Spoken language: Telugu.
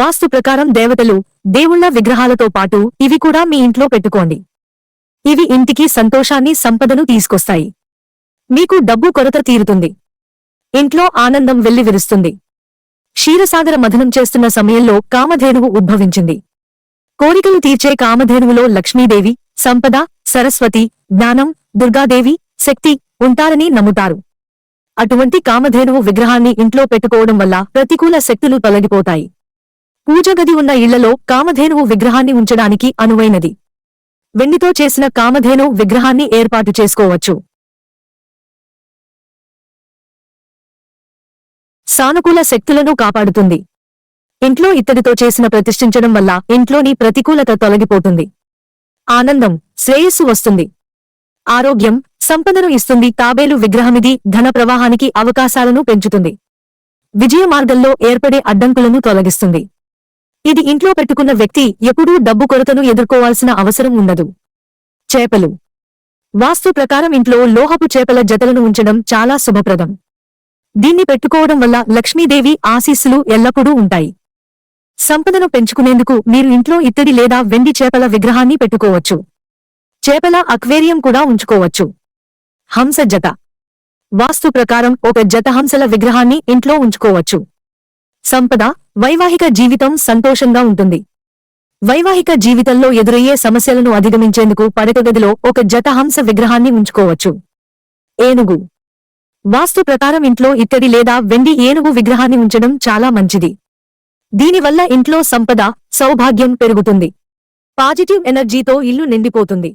వాస్తు ప్రకారం దేవతలు దేవుళ్ళ విగ్రహాలతో పాటు ఇవి కూడా మీ ఇంట్లో పెట్టుకోండి. ఇవి ఇంటికి సంతోషాన్ని సంపదను తీసుకొస్తాయి. మీకు డబ్బు కొరత తీరుతుంది. ఇంట్లో ఆనందం వెల్లివిరుస్తుంది. క్షీరసాగర మథనం చేస్తున్న సమయంలో కామధేనువు ఉద్భవించింది. కోరికలు తీర్చే కామధేనువులో లక్ష్మీదేవి సంపద సరస్వతి జ్ఞానం దుర్గాదేవి శక్తి ఉంటారని నమ్ముతారు. అటువంటి కామధేనువు విగ్రహాన్ని ఇంట్లో పెట్టుకోవడం వల్ల ప్రతికూల శక్తులు తొలగిపోతాయి. పూజగది ఉన్న ఇళ్ళలో కామధేనువు విగ్రహాన్ని ఉంచడానికి అనువైనది. వెండితో చేసిన కామధేను విగ్రహాన్ని ఏర్పాటు చేసుకోవచ్చు. సానుకూల శక్తులను కాపాడుతుంది. ఇంట్లో ఇత్తడితో చేసిన ప్రతిష్ఠించడం వల్ల ఇంట్లోని ప్రతికూలత తొలగిపోతుంది. ఆనందం శ్రేయస్సు వస్తుంది. ఆరోగ్యం సంపదను ఇస్తుంది. తాబేలు విగ్రహమిది ధన ప్రవాహానికి అవకాశాలను పెంచుతుంది. విజయ మార్గంలో ఏర్పడే అడ్డంకులను తొలగిస్తుంది. ఇది ఇంట్లో పెట్టుకున్న వ్యక్తి ఎప్పుడూ డబ్బు కొరతను ఎదుర్కోవాల్సిన అవసరం ఉండదు. చేపలు. వాస్తు ప్రకారం ఇంట్లో లోహపు చేపల జతలను ఉంచడం చాలా శుభప్రదం. దీన్ని పెట్టుకోవడం వల్ల లక్ష్మీదేవి ఆశీస్సులు ఎల్లప్పుడూ ఉంటాయి. సంపదను పెంచుకునేందుకు మీరు ఇంట్లో ఇత్తడి లేదా వెండి చేపల విగ్రహాన్ని పెట్టుకోవచ్చు. చేపల అక్వేరియం కూడా ఉంచుకోవచ్చు. హంస జత. వాస్తు ప్రకారం ఒక జత హంసల విగ్రహాన్ని ఇంట్లో ఉంచుకోవచ్చు. సంపద వైవాహిక జీవితం సంతోషంగా ఉంటుంది. వైవాహిక జీవితంలో ఎదురయ్యే సమస్యలను అధిగమించేందుకు పడకగదిలో ఒక జత హంస విగ్రహాన్ని ఉంచుకోవచ్చు. ఏనుగు. వాస్తు ప్రకారం ఇంట్లో ఇత్తడి లేదా వెండి ఏనుగు విగ్రహాన్ని ఉంచడం చాలా మంచిది. దీనివల్ల ఇంట్లో సంపద సౌభాగ్యం పెరుగుతుంది. పాజిటివ్ ఎనర్జీతో ఇల్లు నిండిపోతుంది.